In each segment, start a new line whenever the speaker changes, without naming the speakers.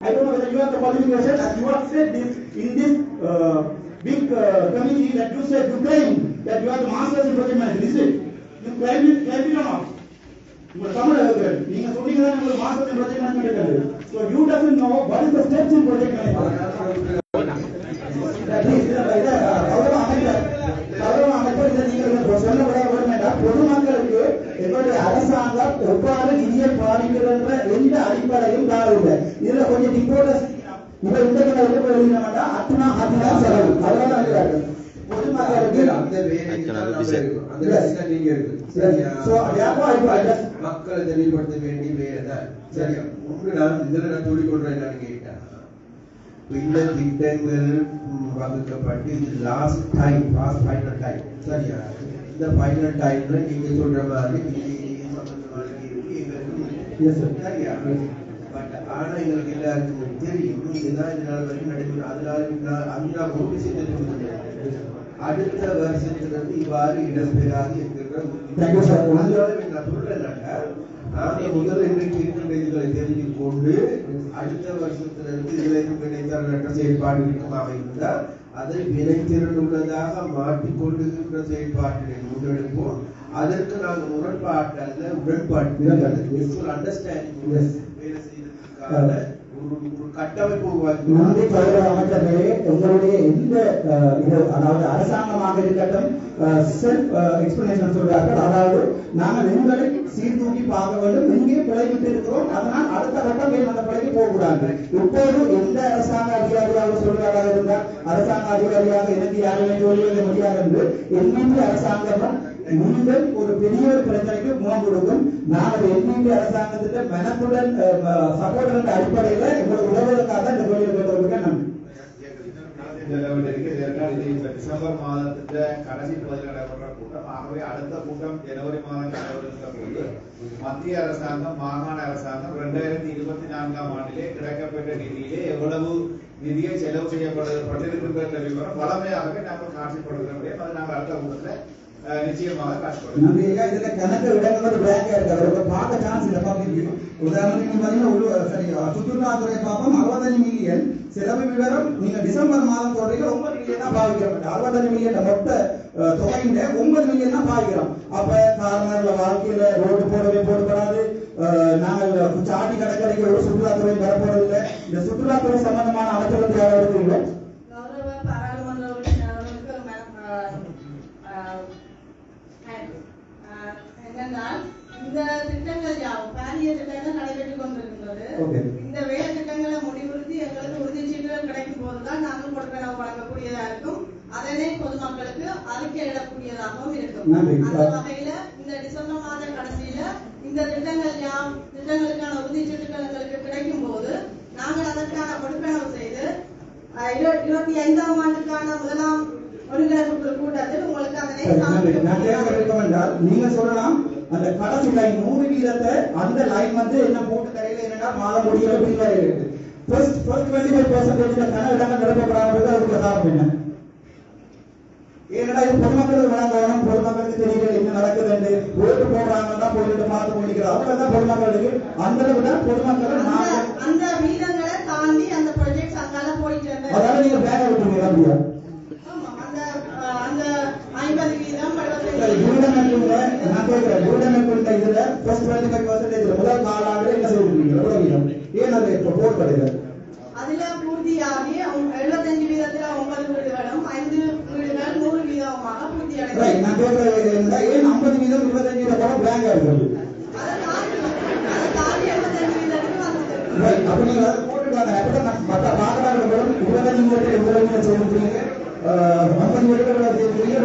I don't know whether you are the qualification as you have said this in this uh, big uh, committee that you said you claim that you are the masters in project management, is it? You claim it, claim it or not? உங்க தமிழ் நீங்க சொன்னீங்க உங்களுக்கு master in management இருக்கிறது so you doesn't know what is the steps in management பொதுமக்களுக்கு எங்களுடைய அரசாங்கம் எவ்வாறு நிதியை பாதிக்கிறது எந்த அடிப்படையும் தாழவில்லை இதுல கொஞ்சம் டிபோட்டஸ் இவர் இந்த வந்து எழுதினா அத்தனா அத்தனா செலவு. அதனால இருக்கிறார்கள் பொதுமக்களுக்கு
அந்த மக்களை தெளிவுபடுத்த வேண்டிய வேலை தான் சரியா? ஒன்று நான் இதுல நான் சொல்லிக் கொள்றேன் என்னன்னு கேட்டா. இப்ப இந்த திட்டங்கள் ம், வகுக்கப்பட்டு இது last time last final time சரியா? இந்த ஃபைனல் டைம்ல நீங்க சொல்ற மாதிரி எங்களுக்கு. சரியா? ஆனா எங்களுக்கு எல்லாருக்கும் தெரியும் இதுதான் இந்த நாள் வரைக்கும் நடைபெறும். அதனால. அடுத்த வருஷத்திலிருந்து இவ்வாறு இடம்பெறாது என்கிற. அதனால நான் சொல்றேன்னாக்கா நாங்க முதல்ல இன்றைக்கு இருக்கின்ற இதுகளை தெரிந்து கொண்டு அடுத்த வருஷத்திலிருந்து இதுல இருக்கும் இணையதள செயல்பாடு இருக்குமாக இருந்தால் அதை வினைத்திறனுள்ளதாக மாற்றிக்கொள்ளுகின்ற செயல்பாட்டினை முன்னெடுப்போம். அதற்கு நாங்கள் முரண்பாட்டு அல்ல உடன்பாட்டு அண்டர்ஸ்டாண்டிங்
Yes.
வேலை
நன்றி அமைச்சர்களே உங்களுடைய எந்த இது அதாவது அரசாங்கமாக இருக்கட்டும் செல்ஃப் எக்ஸ்பிளனேஷன் சொல்றார்கள் அதாவது நாங்கள் எங்களை சீர்தூக்கி பார்க்க வேண்டும் எங்கே பிழைவிட்டு இருக்கிறோம் அதனால் அடுத்த கட்டம் ஏன் அந்த பிழைக்கு போகக்கூடாது இப்போது எந்த அரசாங்க அதிகாரியாக சொல்றாராக இருந்தால் அரசாங்க அதிகாரியாக எனக்கு யாருமே சொல்லுவது முடியாது என்று எண்ணிக்கை அரசாங்கம் நீங்கள் ஒரு பெரிய ஒரு பிரச்சனைக்கு முகம் கொடுக்கும். நாங்கள் எல்பிபி அரசாங்கத்திட்ட மனத்துடன் சப்போர்ட் அடிப்படையில் எங்களுக்கு உதவுவதற்காக இந்த கோயிலை கேட்டவர்களுக்கு நன்றி.
டிசம்பர் மாதத்துல கடைசி பகுதியில் நடைபெற கூட்டம் ஆகவே அடுத்த கூட்டம் ஜனவரி மாதம் நடைபெறுகின்ற போது மத்திய அரசாங்கம் மாகாண அரசாங்கம் இரண்டாயிரத்தி இருபத்தி நான்காம் ஆண்டிலே கிடைக்கப்பட்ட நிதியிலே எவ்வளவு நிதியை செலவு செய்யப்பட்டிருக்கின்ற விவரம் வளமையாகவே நாங்கள் காட்சிப்படுத்த முடியும் அதை நாங்கள் அடுத்த கூட்டத்தில் நிச்சயமாக காட்சிப்படுத்தும்
இதுல கணக்கு இடங்கள் வந்து பிளாங்கா இருக்கு அவருக்கு பார்க்க சான்ஸ் இல்லை பார்க்க உதாரணத்துக்கு நீங்க பாத்தீங்கன்னா உள்ள சரி சுற்றுலாத்துறை பார்ப்போம் அறுபத்தஞ்சு மில்லியன் செலவு விவரம் நீங்க டிசம்பர் மாதம் சொல்றீங்க ஒன்பது மில்லியன் தான் பாவிக்கிறோம் அறுபத்தஞ்சு மில்லியன் மொத்த அஹ், தொகையில ஒன்பது மில்லியன் தான் பாவிக்கிறோம் அப்ப காரணங்கள வாழ்க்கையில ரோடு போடவே போடப்படாது அஹ், நாங்கள் சாட்டி கடற்கரைக்கு ஒரு சுற்றுலாத்துறை வரப்போறதில்லை இந்த சுற்றுலாத்துறை சம்பந்தமான அமைச்சர்கள் யாராவது
அந்த வகையில இந்த டிசம்பர் மாத கடைசியில இந்த திட்டங்கள் யாம் திட்டங்களுக்கான உறுதிச்சீட்டுகள் எங்களுக்கு கிடைக்கும் போது நாங்கள் அதற்கான கொடுப்பனவு செய்து இருபத்தி ஐந்தாம் ஆண்டுக்கான முதலாம் ஒருங்கிணைப்பு கூட்டத்தில் உங்களுக்கு அதனை
நீங்க சொல்லலாம் அந்த கடைசி லைன் நூறு வீதத்தை அந்த லைன் வந்து என்ன போட்டு தரையில என்னன்னா மாதம் முடியல பின்வரை இருக்கு ஃபர்ஸ்ட் ஃபர்ஸ்ட் டுவெண்ட்டி ஃபைவ் பர்சன்டேஜ்ல கன இடங்கள் நிரப்பப்படாமல் அதுக்கு காரணம் என்ன? ஏன்னா இது பொதுமக்களுக்கு வழங்கணும் பொதுமக்களுக்கு தெரியல என்ன நடக்குதுன்னு ஓட்டு போடுறாங்கன்னா போயிட்டு பார்த்து முடிக்கிறோம் அவ்வளவுதான் பொதுமக்களுக்கு அந்த தான் பொதுமக்களை
அந்த வீதங்களை தாண்டி அந்த ப்ராஜெக்ட் அங்கால போயிட்டு.
அதனால நீங்க பேங்க விட்டுருங்க அப்படியா?
ஆமா, அந்த ஐம்பது வீதம்
யூடமெக்குள்ள நான் கேட்கிறேன் யூடமெக்குள்ள இதுல ஃபர்ஸ்ட் டுவெண்ட்டி ஃபைவ் பர்சன்டேஜ் முதல் காலாண்டு என்ன செய்திருக்கீங்க எவ்வளவு வீதம் ஏன் அது இப்போ போடப்படுது
அதுல பூர்த்தியாகி அவங்க எழுபத்தஞ்சு வீதத்துல ஒன்பது வீடுகளும் ஐந்து வீடுகள் நூறு வீதமாக பூர்த்தி
ரைட்
அடைந்தது
நான் கேட்கறது என்னன்னா ஏன் ஐம்பது வீதம் இருபத்தஞ்சு வீதம் கூட பிளாங்கா இருக்குது
அதை தாண்டி அதை தாண்டி எழுபத்தஞ்சு வீதத்துக்கு வந்தது
ரைட் அப்ப நீங்க அதை அப்பதான் நான் மற்ற பாக்குறாங்க இருபத்தஞ்சு வீதத்தில் எவ்வளவு வீதம் ஐம்பது வீதத்தில் செய்திருக்கீங்க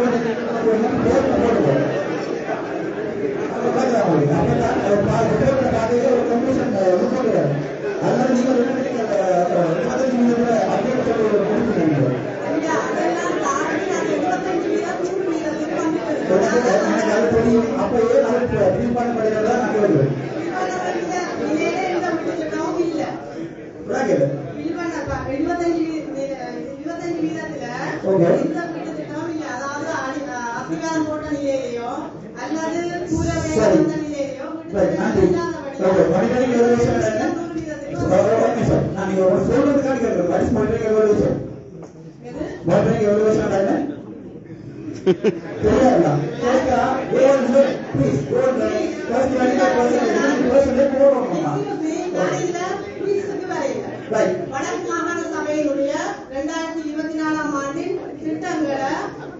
அதனால நீங்க அப்டேட் சொல்லி
நூறு வீதத்துக்கு வந்துட்டு
எனக்கு அது தெரியும் அப்பயே நான் ஃபீல் பண்ண படிக்கிறதா நான் கேட்கிறேன்
நிலையில எந்த திட்டமும் இல்ல
என்ன தெரியாதா கேட்கா gold please gold first 25% percentage போடுறோம் Right.
வடக்கு மாகாண சபையினுடைய இரண்டாயிரத்தி இருபத்தி நாலாம் ஆண்டின் திட்டங்களை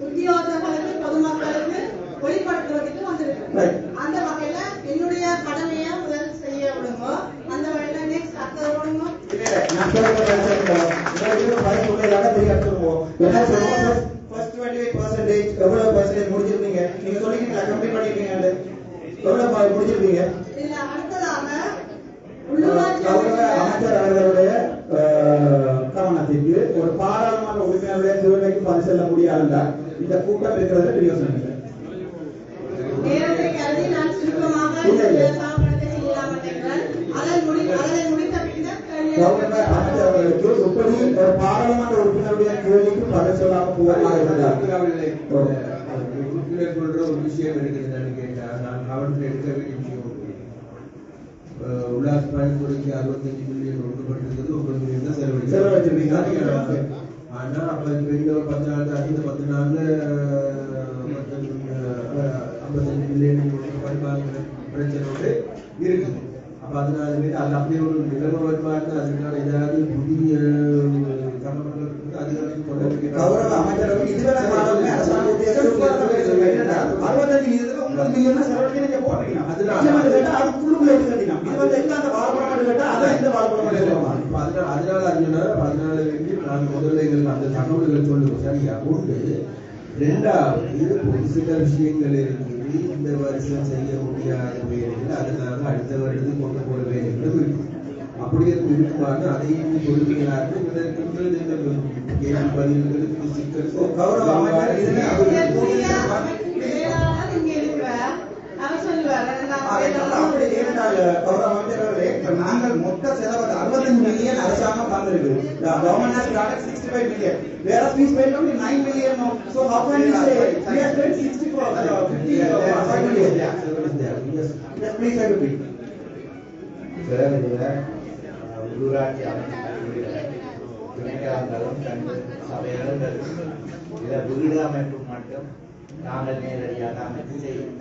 உத்தியோகர்களுக்கு பொதுமக்களுக்கு வெளிப்படுத்துவதற்கு வந்திருக்கு. அந்த வகையில என்னுடைய கடமையை முதல் செய்ய விடுங்க. அந்த வகையில நெக்ஸ்ட் அடுத்தது விடுங்க
நான் சொல்றேன் உங்களுக்கு ஃபைல் உள்ளதாக தெரியாது சொல்லுவோம் என்ன சொல்லுவோம் ஃபர்ஸ்ட் 25% எவ்வளவு பர்சன்டேஜ் முடிச்சிருக்கீங்க நீங்க சொல்லிருக்கீங்களா கம்ப்ளீட் பண்ணிருக்கீங்க எவ்வளவு முடிச்சிருக்கீங்க கவனத்திற்கு ஒரு பாராளுமன்ற உறுப்பினருடைய சிறுவைக்கு பதில் செல்ல முடியாதுண்டா இந்த கூட்டம் இருக்கிறது பிரயோசனம் இல்லை அவர்களுக்கு எப்படி ஒரு பாராளுமன்ற உறுப்பினருடைய கேள்விக்கு பதில் சொல்லாம போவதாக இருந்தார்
சொல்ற ஒரு விஷயம் இருக்குது நான் கேட்டேன் நான் கவனத்தில் எடுக்க வேண்டிய உல்லாச பயணத்துறைக்கு அறுபத்தஞ்சு மில்லியன் ஒதுக்கப்பட்டிருக்கிறது ஒன்பது மில்லியன் தான் செலவழிச்சு
செலவழிச்சிருக்கீங்க.
செலவழிச்சிருக்கீங்க. ஆனா அப்ப இந்த ஒரு பத்து நாள் அடுத்த பத்து நாள்ல ஐம்பத்தஞ்சு மில்லியன் பரிமாற்ற பிரச்சனை இருக்குது அப்ப அதனால அது அப்படி ஒரு நிலைமை வருமாறு அதுக்கான ஏதாவது புதிய இருக்குது அது வந்து
கௌரவ அமைச்சர் அவர்கள் இதுவரை காலமே அரசாங்க உத்தியோகஸ்தர் சுகாதார பேசுறது என்னன்னா, 65 வீதத்துல 9 மில்லியன் தான் செலவழிக்க நீங்க போடுறீங்க.
அதுல-
கேட்டா அது எப்படி கட்டினா? இது வந்து எங்க அந்த வாழைப்பழம் கேட்டா, அதான் இந்த வாழைப்பழம்
அதனால அதனால அர்ஜுனா பதினாலு நான் முதல்ல எங்களுக்கு அந்த தகவல்களை சொல்லுவோம் சரியா உண்டு ரெண்டாவது ஒரு சில விஷயங்கள் இருக்குது இந்த வருஷம் செய்ய முடியாத வேலைகள் அதனால அடுத்த வருடத்துக்கு கொண்டு போற வேலைகளும் இருக்கு அப்படி அது இருக்குமாறு அதையும் இந்த கேள்வி பதில்களுக்கு சிக்கல்
கௌரவ அமைச்சர் இதுல
வேளாளர் இங்க இருக்கிறார். அவர் சொல்லுவார் நான்
அதை சொல்ல அப்படி இருந்தால் கௌரவ அமைச்சர் அவர்களே, இப்ப நாங்கள் மொத்த செலவு 65 மில்லியன் அரசாங்கம் தந்திருக்கு. The government has started 65 million. Whereas we spent only 9 million now. So how can we say we have spent 60 crore, uh, 50 crore, 5 million?
Yes.
Yes, please, I repeat.
Sir இதுல அஹ், உள்ளூராட்சி அமைப்புகளுடைய துணைக்காரங்களும் தண்டு சபைகளும் இருக்கு இதுல வீடு அமைப்பு மட்டும் நாங்கள் நேரடியாக அமைத்து செய்யும்.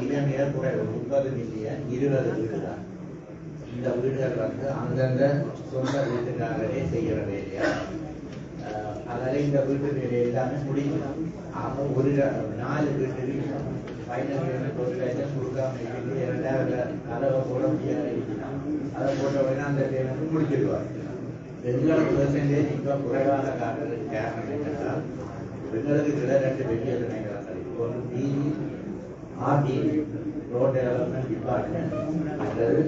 மிக மிக குறைவு முப்பது மில்லியன் இருபது வீடு தான் இந்த வீடுகள் வந்து அந்தந்த சொந்த வீட்டுக்காரரே செய்கிற வேலையா அதனால இந்த வீட்டு வேலை எல்லாமே முடியும். ஆக ஒரு நாலு வீட்டுக்கு ஃபைனல் ஒரு லட்சம் கொடுக்காம இருக்குது இரண்டாயிரம் அளவை போட முடியாது அதை போட்ட உடனே அந்த பேமெண்ட் முடிச்சிடுவார் எங்களுக்கு பெர்சன்டேஜ் இப்போ குறைவான காட்டுறதுக்கு காரணம் என்னன்னா எங்களுக்கு இதில் ரெண்டு பெரிய துணைகள் ஒரு டிவி ஆர்டி ரோட் டெவலப்மெண்ட் டிபார்ட்மெண்ட் அல்லது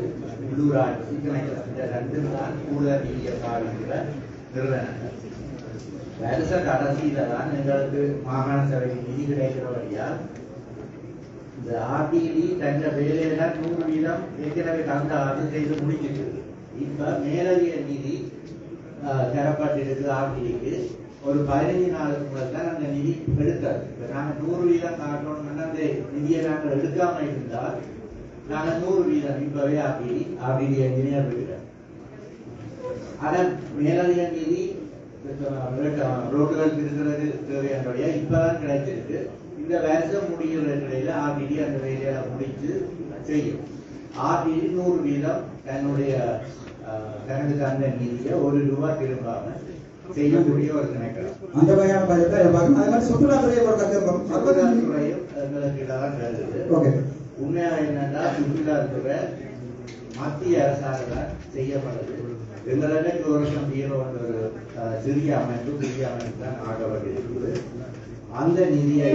உள்ளூராட்சி இந்த தான் கூடுதல் நிதியை பாதிக்கிற நிறுவனங்கள் வருஷ கடைசியில தான் எங்களுக்கு மாகாண சபை நிதி கிடைக்கிற வழியா இந்த ஆர்டிடி தந்த வேலையில நூறு வீதம் ஏற்கனவே தந்த ஆண்டு செய்து முடிஞ்சிருக்கு இப்ப மேலதிக நிதி தரப்பட்டிருக்கு ஆர்டிடிக்கு ஒரு பதினஞ்சு நாளுக்கு முதல் தான் அந்த நிதி எடுத்தது இப்ப நாங்க நூறு வீதம் காட்டணும்னா அந்த நிதியை நாங்கள் எடுக்காம இருந்தால் நாங்க நூறு வீதம் இப்பவே ஆர்டிடி ஆர்டிடி என்ஜினியர் இருக்கிறோம் ஆனா மேலதிக நிதி ரோடுகள் இருக்கிறது தேவையானபடியா இப்பதான் கிடைச்சிருக்கு. இந்த வருஷம் முடிகிற நிலையில ஆர்டிடி அந்த வேலையை முடிச்சு செய்யும். ஆர்டிடி நூறு வீதம் தன்னுடைய அஹ், தனது தந்த நிதியை ஒரு ரூபாய் திரும்பாம செய்யக்கூடிய ஒரு திணைக்களம்
அந்த வகையான பட்ஜெட்டை பார்க்கணும். அதே மாதிரி சுற்றுலாத்துறையை ஒரு கக்கம்
சுற்றுலாத்துறையும் எங்களுக்கு தான் வருது
ஓகே.
உண்மையா என்னன்னா சுற்றுலாத்துறை மத்திய அரசாங்கம் செய்யப்படுது. எங்களுக்கு ஒரு வருஷம் ஹீரோ என்ற ஒரு சிறிய அமைப்பு சிறிய அமைப்பு தான் ஆகப்பட்டிருக்குது அந்த நிதியை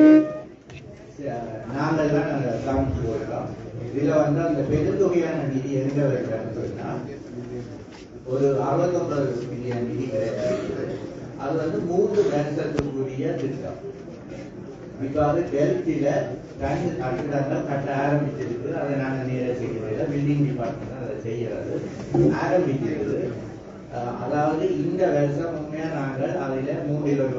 அஹ், நாங்கள் அந்த கவனித்து கொடுக்கிறோம் இதுல வந்து அந்த பெருந்தொகையான நிதி எங்க வைக்கிறோம்னு சொன்னா ஒரு அறுபத்தொன்பது மில்லியன் நிதி கிடையாது அது வந்து மூன்று வருஷத்துக்குரிய திட்டம். இப்போ அது டெல்டில தனி கட்டிடங்கள் கட்ட ஆரம்பிச்சிருக்கு. அதை நாங்க நேர செய்யறதில்ல. பில்டிங் டிபார்ட்மெண்ட் அதை செய்யறது. ஆரம்பிக்கிறது. அதாவது இந்த வருஷம் உண்மையா நாங்கள் அதில் மூன்றில் ஒரு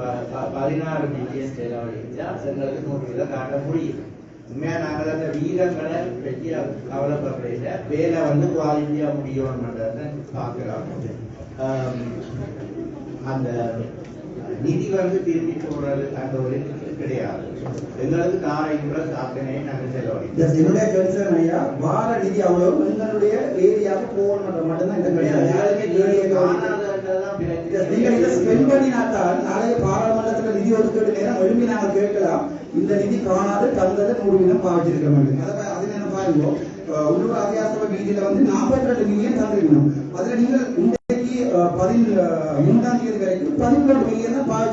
பதினாறு மில்லியன் செலவழிச்சா எங்களுக்கு நூறு வீதம் காட்ட முடியும். உண்மையா நாங்கள் அந்த வீரங்களை பற்றி கவலைப்படுறீங்க வேலை வந்து குவாலிட்டியா முடியும்ன்றத பார்க்கலாம் அந்த நிதி வந்து திரும்பி போடுறது அந்த ஒரு கிடையாது. எங்களுக்கு சாத்தனை நாங்கள் செலவழிக்கிறோம்
என்னுடைய ஐயா வார நிதி அவ்வளவு எங்களுடைய ஏரியாவுக்கு போகணும் மட்டும்தான் இந்த கிடையாது யாருமே ஏரியா
காணாததுன்றதுதான் பிரச்சனை.
நீங்க இதை ஸ்பெண்ட் பண்ணினாத்தான் நாளைய பாராளுமன்றத்துல நிதி ஒதுக்கீடு நேரம் எழுப்பி கேட்கலாம். இந்த நிதி காணாது தந்தது நூறு வீதம் பாவிச்சிருக்க மாட்டேங்க அதை பாருங்க உள்ளூர் அதிகாரசபை வீதியில வந்து நாற்பத்தி ரெண்டு மில்லியன் தந்திருக்கணும். அதுல நீங்கள்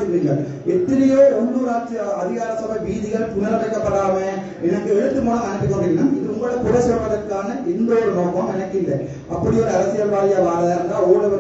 மில்லியன் எத்தனையோ உள்ளூராட்சி அதிகார சபை வீதிகள் புனரமைக்கப்படாம எனக்கு எழுத்து மூலம் அனுப்பி கொண்டீங்கன்னா இது உங்களை குறை சொல்வதற்கான எந்த ஒரு நோக்கம் எனக்கு இல்லை. அப்படி ஒரு அரசியல்வாதியா வாழ இருந்தா ஊழல்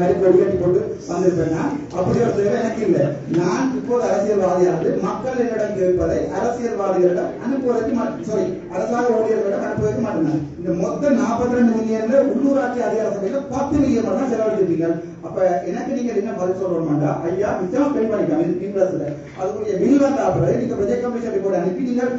மாதிரி கொடி போட்டு வந்திருப்பேன்னா அப்படி ஒரு தேவை எனக்கு இல்லை. நான் இப்போது அரசியல்வாதியானது மக்கள் என்னிடம் கேட்பதை அரசியல்வாதிகளிடம் அனுப்புவதற்கு சாரி அரசாங்க ஊழியர்களிடம் அனுப்புவதற்கு மட்டும்தான் இந்த மொத்த நாற்பத்தி ரெண்டு மில்லியன்ல உள்ளூராட்சி அதிகார சபையில பத்து மில்லியன் மட்டும் தான் செலவழிச்சிருக்கீங்க. அப்ப எனக்கு நீங்க என்ன பதில் சொல்லணுமாண்டா ஐயா நிச்சயமா பெண் பண்ணிக்கலாம். இன்ட்ரெஸ்ட்ல அதுக்குரிய பில் வந்த நீங்க ப்ரொஜெக்ட் கமிஷன் ரிப்போர்ட் அனுப்பி நீங்கள்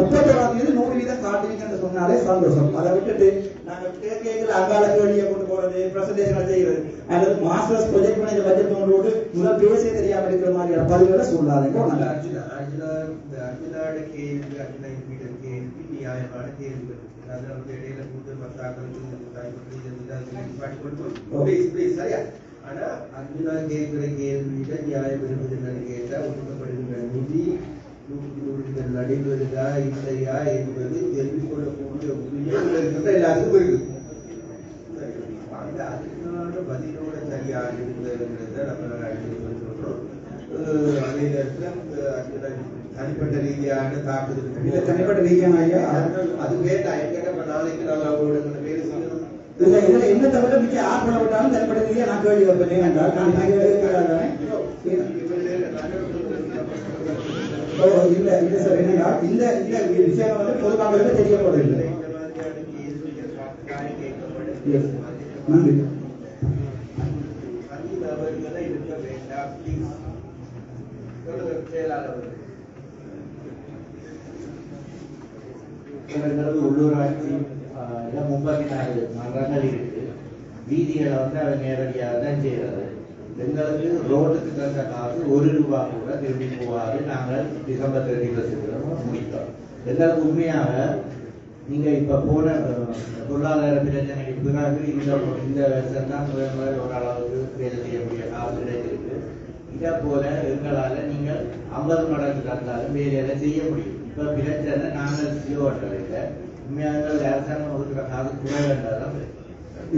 முப்பத்தோராம் தேதி நூறு வீதம் காட்டுவீங்கன்னு சொன்னாலே சந்தோஷம். அதை விட்டுட்டு நாங்க கேட்கல அங்கால கேள்வியை கொண்டு போறது பிரசன்டேஷன் செய்யறது. அல்லது மாஸ்டர்ஸ் ப்ரொஜெக்ட் பண்ணி பட்ஜெட் கொண்டு முதல் பேசே தெரியாம இருக்கிற மாதிரியான பதிவுகளை சொல்லாதீங்க. நல்லா
இந்த அர்ஜுனாவோட கேள்வி அர்ஜுனா மீட்ட கேள்வி நியாயமான கேள்விகள் அது நம்ம இடையில கூட்டு மத்தாக்கள் சரியா? ஆனா அர்ஜுனா கேட்கிற கேள்வியில நியாயம் இருப்பது என்னன்னு கேட்டா ஒதுக்கப்படுகின்ற நிதி நூற்றி நூறு நடைபெறுதா இல்லையா என்பது தெரிந்து கொள்ளக்கூடிய எல்லாத்துக்கும் இருக்கு அதுக்கான பதிலோட சரியாக இருந்ததுங்கிறத நம்ம அடுத்து சொல்றோம். அதே நேரத்துல தனிப்பட்ட ரீதியான
இல்ல
தாக்குதல்
தனிப்பட்ட ரீதியான ஐயா.
அது வேண்டாம் என்கிட்ட இப்ப நாளைக்கு நாங்க அவங்களோட செய்யணும்
இல்ல இதுல என்ன தவிர மிச்ச யார் பண்ண விட்டாலும் தனிப்பட்ட ரீதியா நான் கேள்வி வைப்பேன் என்றால் நான் இல்ல இல்ல சார் என்னன்னா இந்த இந்த விஷயம் வந்து பொதுமக்களுக்கு தெரியப்படுதில்லை Yes. நன்றி
தனிநபர்களை இருக்க வேண்டாம் ப்ளீஸ் செயலாளர்
உள்ளூராட்சி ஆஹ், முப்பத்தி மன்றங்கள் இருக்கு. வீதிகளை வந்து அதை நேரடியாக தான் செய்யறது எங்களுக்கு ரோடுக்கு தந்த காசு ஒரு ரூபா கூட திரும்பி போகாது. நாங்கள் டிசம்பர் தேர்ட்டி ஃபர்ஸ்ட் முடித்தோம். எங்களுக்கு உண்மையாக நீங்க இப்ப போன பொருளாதார பிரச்சனைக்கு பிறகு இந்த இந்த வருஷம் தான் முதல் முதல் ஓரளவுக்கு வேலை செய்யக்கூடிய காசு கிடைச்சிருக்கு. இதை போல எங்களால நீங்கள் ஐம்பது மடங்கு தந்தாலும் வேலையில செய்ய முடியும். இப்ப பிரச்சனை நாங்கள் சிஓட்டவில்லை உண்மையாக அரசாங்கம் ஒதுக்குற காசு குறைவேண்டதான்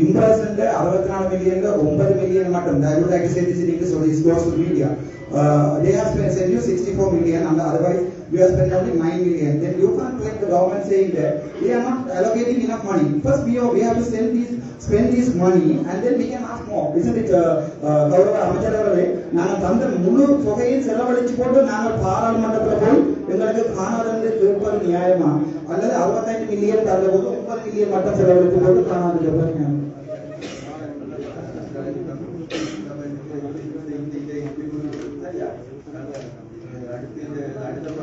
இம்ப்ரெஸ்மெண்ட் அறுபத்தி நாலு மில்லியன்ல ஒன்பது மில்லியன் மட்டும் I would like to say this in English so this goes to media. Uh, they have spent sent you 64 million and otherwise we have spent only 9 million. Then you can't claim the government saying that we are not allocating enough money. First we have, we have to send these spend this money and then we can ask more. Isn't it? Uh, uh, கௌரவ அமைச்சர் அவர்களே நாங்கள் தந்த முழு தொகையும் செலவழிச்சு போட்டு நாங்கள் பாராளுமன்றத்தில் போய் எங்களுக்கு காணாதென்று கேட்பது நியாயமா? அல்லது அறுபத்தைந்து மில்லியன் தந்த போது முப்பது மில்லியன் மட்டும் செலவழித்து போது காணாது கேட்பது நியாயமா?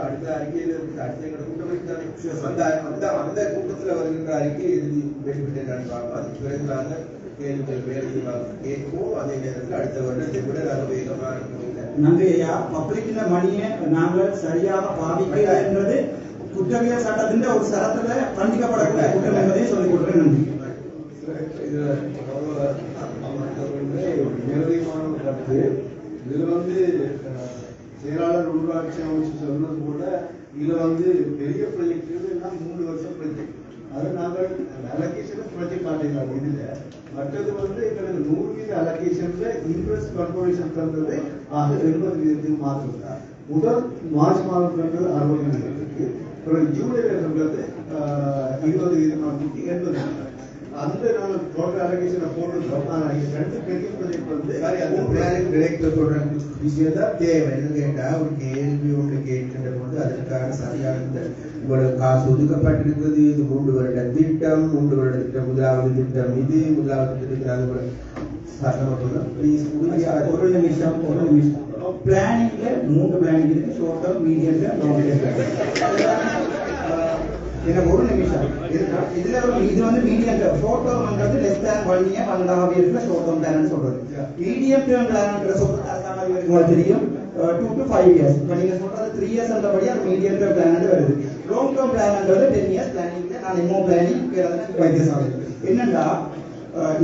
அடுத்த அறிக்கையில் அடுத்த எங்களோட கூட்டம் அந்த அந்த அந்த கூட்டத்துல வருகின்ற அறிக்கை எழுதி பார்ப்போம் அதுக்கு பிறகு கேள்விகள் கேட்போம் அதே நேரத்தில் அடுத்த வருடத்தை விட நாங்கள் வேகமாக இருக்க
நன்றி மணியை நாங்கள் சரியாக பாதிக்கல என்பது குற்றவியல் சட்டத்தின் ஒரு சரத்துல கண்டிக்கப்படக்கூடிய குற்றம் என்பதை சொல்லிக் கொடுக்கிறேன். நன்றி.
நேரடியான கருத்து இதுல வந்து செயலாளர் உள்ளாட்சி அமைச்சு சொன்னது போல இதுல வந்து பெரிய ப்ராஜெக்ட் எல்லாம் மூணு வருஷம் ப்ராஜெக்ட் அது நாங்கள் அலோகேஷன் ப்ராஜெக்ட் மாட்டேங்கிறாங்க இதுல மற்றது வந்து எங்களுக்கு நூறு வீத அலோகேஷன்ல இன்ட்ரெஸ்ட் கார்பரேஷன் தந்தது ஆக எண்பது வீதத்துக்கு மாற்றுறதா முதல் மார்ச் மாதம் தந்தது அறுபது வீதத்துக்கு பிறகு ஜூலைல தந்தது அஹ், இருபது வீதமாக கூட்டி எண்பது வீதம் அந்த நாங்கள் டோட்டல் அலோகேஷனை இது ரெண்டு பெரிய ப்ராஜெக்ட் வந்து
பிளானிங் டைரக்டர் சொல்ற விஷயம் தான் தேவை என்ன கேட்டா ஒரு கேள்வி ஒன்று கேட்கின்ற போது அதற்கான சரியான இவ்வளவு காசு ஒதுக்கப்பட்டிருக்கிறது இது மூன்று வருட திட்டம் மூன்று வருட திட்டம் முதலாவது திட்டம் இது முதலாவது அது
ஐயா, ஒரு நிமிஷம் ஒரு நிமிஷம் பிளானிங்ல மூன்று பிளானிங் இருக்கு short term medium term long term எனக்கு ஒரு நிமிஷம். இதுல இது வந்து medium short டேர்ம்ன்றது less than one year and half இயர்ஸ்ல ஷார்ட் டேர்ம் பிளான் சொல்றது. மீடியம் டேர்ம் பிளான்ன்ற சொல்றது அரசாங்கம் உங்களுக்கு தெரியும். டூ டு ஃபைவ் இயர்ஸ் இப்போ நீங்க சொல்றது த்ரீ இயர்ஸ் படி அது மீடியம் டேர்ம் பிளான் வருது. லாங் டேர்ம் பிளான்ன்றது டென் இயர்ஸ் பிளானிங் நான் எம்ஓ பிளானிங் வைத்தியசாலை என்னன்னா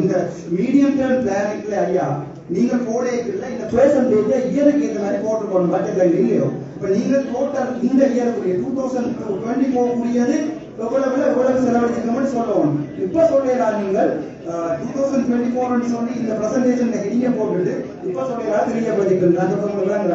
இந்த மீடியம் டேர்ம் பிளானிங்ல ஐயா நீங்க போடையக்குள்ள இந்த பெர்சன்டேஜ் இயருக்கு ஏற்ற மாதிரி போட்டுக்கணும் பட்ஜெட்ல இல்லையோ? இப்ப நீங்க டோட்டல் இந்த இயருக்குரிய டூ தௌசண்ட் டுவெண்ட்டி ஃபோர் கூடியது எவ்வளவு எவ்வளவு செலவழிச்சிருக்கோம்னு சொல்லணும் இப்ப சொல்லலாம் நீங்கள் டூ தௌசண்ட் டுவெண்ட்டி ஃபோர் சொல்லி இந்த பிரசன்டேஷன் ஹெடிங்க போட்டுட்டு இப்ப சொல்லலாம் தெரிய ப்ராஜெக்ட் நான் சொல்றேன்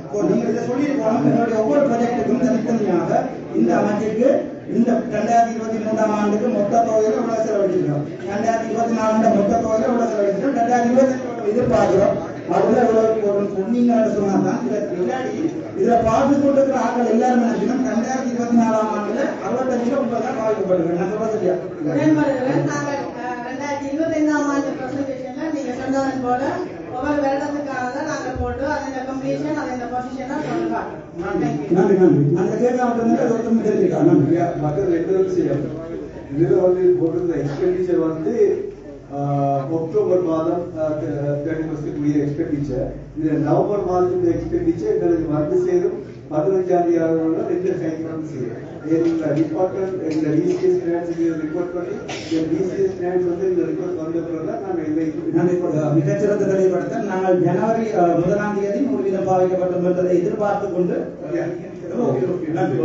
இப்போ நீங்க இதை சொல்லியிருக்கோம் என்னுடைய ஒவ்வொரு ப்ராஜெக்ட்டுக்கும் தனித்தனியாக இந்த அமைச்சுக்கு இந்த ரெண்டாயிரத்தி இருபத்தி மூன்றாம் ஆண்டுக்கு மொத்த தொகையில எவ்வளவு செலவழிச்சிருக்கோம்? ரெண்டாயிரத்தி இருபத்தி நாலு மொத்த தொகையில எவ்வளவு செலவழிச்சிருக்கோம்? ரெண்டாயிரத்தி இருபத்தி எதிர்பார்க்கிறோம். அதுல இவ்வளவு போடணும் சொன்னீங்கன்னு சொன்னா தான் இதை இல்லாட்டி இதுல பார்த்து கொண்டிருக்கிற ஆட்கள் எல்லாரும் நினைக்கணும் ரெண்டாயிரத்தி இருபத்தி நாலாம் ஆண்டுல அறுபத்தஞ்சு ரூபாய் தான் பாதிக்கப்படுகிறேன் நான் சொல்றது இல்லையா
ரெண்டாயிரத்தி இருபத்தைந்தாம் ஆண்டு பிரசன்டேஷன்ல நீங்க சொன்னதன் போல ஒவ்வொரு வருடத்துக்கானதை நாங்கள் போட்டு அதன் கம்ப்ளீஷன் அதன் பொசிஷனை சொல்லி காட்டுறோம்.
நன்றி நன்றி அந்த கேட்காம அது ஒருத்தர் தெரிஞ்சுக்கா நன்றி.
மக்கள் ரெண்டு விஷயம் இதுல வந்து போட்டிருந்த எக்ஸ்பெண்டிச்சர் வந்து அக்டோபர் மாதம் தேர்ட்டி ஃபர்ஸ்டுக்குரிய எக்ஸ்பெண்டிச்சர் இதுல நவம்பர் மாதத்துக்கு எக்ஸ்பெண்டிச்சர் எங்களுக்கு வந்து சேரும். பதினஞ்சாம் தேதி ரெண்டு டைம் வந்து சேரும். எங்க டிபார்ட்மெண்ட் எங்க டிசிஎஸ் கிராண்ட்ஸ் ரிப்போர்ட் பண்ணி இந்த டிசிஎஸ் கிராண்ட்ஸ் வந்து இந்த ரிப்போர்ட் வந்த பிறகு தான் நாங்கள்
மிகச்சிறந்த தெளிவுபடுத்த நாங்கள் ஜனவரி முதலாம் தேதி நூறு வீதம் பாதிக்கப்பட்டோம் என்பதை எதிர்பார்த்து கொண்டு நன்றி.